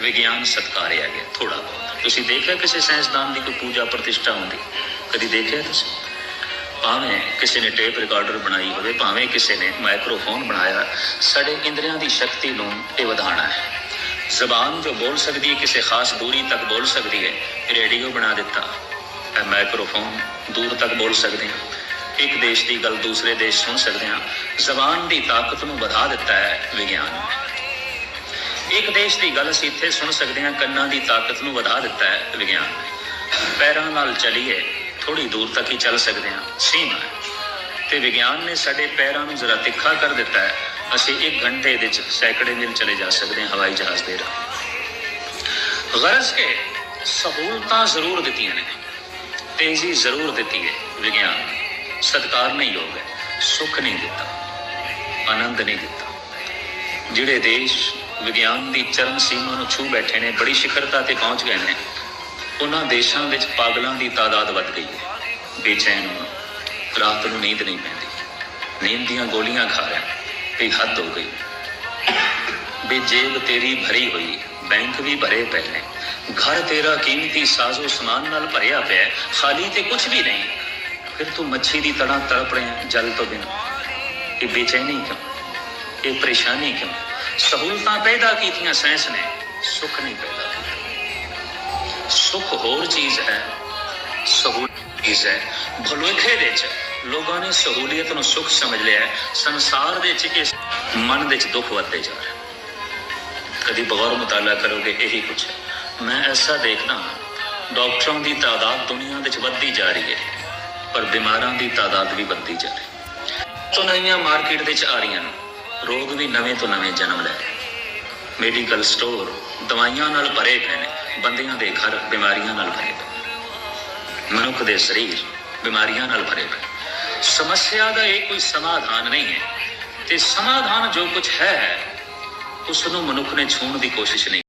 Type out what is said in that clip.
ਵਿਗਿਆਨ ਸਤਕਾਰਿਆ ਗਿਆ ਥੋੜਾ ਬਹੁਤ। ਤੁਸੀਂ ਦੇਖਿਆ ਕਿਸੇ ਸਾਇੰਸਦਾਨ ਦੀ ਕੋਈ ਪੂਜਾ ਪ੍ਰਤਿਸ਼ਠਾ ਹੁੰਦੀ? ਕਦੀ ਦੇਖਿਆ ਤੁਸੀਂ? ਭਾਵੇਂ ਕਿਸੇ ਨੇ ਟੇਪ ਰਿਕਾਰਡਰ ਬਣਾਈ ਹੋਵੇ, ਭਾਵੇਂ ਕਿਸੇ ਨੇ ਮਾਈਕਰੋਫੋਨ ਬਣਾਇਆ, ਸਾਡੇ ਇੰਦਰੀਆਂ ਦੀ ਸ਼ਕਤੀ ਨੂੰ ਇਹ ਵਧਾਉਣਾ ਹੈ। ਜ਼ਬਾਨ ਜੋ ਬੋਲ ਸਕਦੀ ਹੈ, ਕਿਸੇ ਖਾਸ ਦੂਰੀ ਤੱਕ ਬੋਲ ਸਕਦੀ ਹੈ ਰੇਡੀਓ ਬਣਾ ਦਿੱਤਾ। ਇਹ ਮਾਈਕ੍ਰੋਫੋਨ ਦੂਰ ਤੱਕ ਬੋਲ ਸਕਦੇ ਹਾਂ। ਇੱਕ ਦੇਸ਼ ਦੀ ਗੱਲ ਦੂਸਰੇ ਦੇਸ਼ ਸੁਣ ਸਕਦੇ ਹਾਂ। ਜ਼ਬਾਨ ਦੀ ਤਾਕਤ ਨੂੰ ਵਧਾ ਦਿੱਤਾ ਹੈ ਵਿਗਿਆਨ ਨੇ। ਇੱਕ ਦੇਸ਼ ਦੀ ਗੱਲ ਅਸੀਂ ਇੱਥੇ ਸੁਣ ਸਕਦੇ ਹਾਂ, ਕੰਨਾਂ ਦੀ ਤਾਕਤ ਨੂੰ ਵਧਾ ਦਿੱਤਾ ਹੈ ਵਿਗਿਆਨ। ਨੇ ਪੈਰਾਂ ਨਾਲ ਚੱਲੀਏ ਥੋੜੀ ਦੂਰ ਤੱਕ ਹੀ ਚੱਲ ਸਕਦੇ ਹਾਂ। ਸੀਮਾ ਹੈ ਤੇ ਵਿਗਿਆਨ ਨੇ ਸਾਡੇ ਪੈਰਾਂ ਨੂੰ ਜ਼ਰਾ ਤਿੱਖਾ ਕਰ ਦਿੱਤਾ ਹੈ। ਅਸੀਂ 1 ਘੰਟੇ ਦੇ ਵਿੱਚ ਸੈਂਕੜੇ ਮੀਲ ਚਲੇ ਜਾ ਸਕਦੇ ਹਾਂ ਹਵਾਈ ਜਹਾਜ਼ ਦੇ ਰਾਹੀਂ। ਗਰਜ਼ ਕੇ ਸਹੂਲਤਾਂ ਜ਼ਰੂਰ ਦਿੱਤੀਆਂ ਨੇ। ਤੇਜ਼ੀ ਜ਼ਰੂਰ ਦਿੱਤੀ ਹੈ ਵਿਗਿਆਨ ਨੇ। ਸਤਕਾਰ ਨਹੀਂ ਯੋਗ ਹੈ, ਸੁੱਖ ਨਹੀਂ ਦਿੱਤਾ, ਆਨੰਦ ਨਹੀਂ ਦਿੱਤਾ। ਜਿਹੜੇ ਦੇਸ਼ ਵਿਗਿਆਨ ਦੀ ਚਰਮ ਸੀਮਾ ਨੂੰ ਛੂ ਬੈਠੇ ਨੇ, ਬੜੀ ਸ਼ਿਖਰਤਾ ਤੇ ਪਹੁੰਚ ਗਏ ਨੇ। ਉਹਨਾਂ ਦੇਸ਼ਾਂ ਵਿੱਚ ਪਾਗਲਾਂ ਦੀ ਤਾਦਾਦ ਵੱਧ ਗਈ ਹੈ। ਬੇਚੈਨ ਰਾਤ ਨੂੰ ਨੀਂਦ ਨਹੀਂ ਪੈਂਦੀ। ਨੀਂਦ ਦੀਆਂ ਗੋਲੀਆਂ ਖਾ ਰਿਹਾ, ਵੀ ਹੱਦ ਹੋ ਗਈ। ਬੇਜੇਬ ਤੇਰੀ ਭਰੀ ਹੋਈ ਬੈਂਕ ਵੀ ਭਰੇ ਪਏ ਨੇ। ਘਰ ਤੇਰਾ ਕੀਮਤੀ ਸਾਜ਼ੋ ਸਮਾਨ ਨਾਲ ਭਰਿਆ ਪਿਆ ਖਾਲੀ ਤੇ ਕੁਝ ਵੀ ਨਹੀਂ। ਫਿਰ ਤੂੰ ਮੱਛੀ ਦੀ ਤਰ੍ਹਾਂ ਤੜਪ ਰਿਹਾ ਜਲ ਤੋਂ ਬਿਨਾਂ। ਇਹ ਬੇਚੈਨੀ ਕਿਉਂ? ਇਹ ਪਰੇਸ਼ਾਨੀ ਕਿਉਂ? ਸਹੂਲਤਾਂ ਪੈਦਾ ਕੀਤੀਆਂ ਸਾਇੰਸ ਨੇ, ਸੁੱਖ ਨਹੀਂ ਪੈਦਾ ਕੀਤਾ। ਸੁੱਖ ਹੋਰ ਚੀਜ਼ ਹੈ, ਸਹੂਲਤ ਚੀਜ਼ ਹੈ। ਭਲੇਖੇ ਵਿੱਚ ਲੋਕਾਂ ਨੇ ਸਹੂਲੀਅਤ ਨੂੰ ਸੁੱਖ ਸਮਝ ਲਿਆ ਸੰਸਾਰ ਦੇ ਵਿੱਚ ਇਸ ਮਨ ਦੇ ਵਿੱਚ ਦੁੱਖ ਵੱਧਦੇ ਜਾ ਰਿਹਾ ਕਦੀ ਬਗੌਰ ਮੁਤਾਲਾ ਕਰੋਗੇ, ਇਹੀ ਕੁਝ ਹੈ। ਮੈਂ ਐਸਾ ਦੇਖਦਾ ਹਾਂ, ਡਾਕਟਰਾਂ ਦੀ ਤਾਦਾਦ ਦੁਨੀਆ ਵਿੱਚ ਵੱਧਦੀ ਜਾ ਰਹੀ ਹੈ, ਪਰ ਬਿਮਾਰਾਂ ਦੀ ਤਾਦਾਦ ਵੀ ਵੱਧਦੀ ਜਾ ਰਹੀ ਹੈ। ਤੋਂ ਮਾਰਕੀਟ ਦੇ ਵਿੱਚ ਆ ਰਹੀਆਂ ਨੇ। ਰੋਗ ਵੀ ਨਵੇਂ ਤੋਂ ਨਵੇਂ ਜਨਮ ਲੈ ਰਹੇ ਮੈਡੀਕਲ ਸਟੋਰ ਦਵਾਈਆਂ ਨਾਲ ਭਰੇ ਪਏ ਨੇ, ਬੰਦਿਆਂ ਦੇ ਘਰ ਬਿਮਾਰੀਆਂ ਨਾਲ ਭਰੇ ਪਏ ਮਨੁੱਖ ਦੇ ਸਰੀਰ ਬਿਮਾਰੀਆਂ ਨਾਲ ਭਰੇ ਪਏ ਸਮੱਸਿਆ ਦਾ ਇਹ ਕੋਈ ਸਮਾਧਾਨ ਨਹੀਂ ਹੈ। ਤੇ ਸਮਾਧਾਨ ਜੋ ਕੁਝ ਹੈ, ਉਸ ਨੂੰ ਮਨੁੱਖ ਨੇ ਛੂਣ ਦੀ ਕੋਸ਼ਿਸ਼ ਨਹੀਂ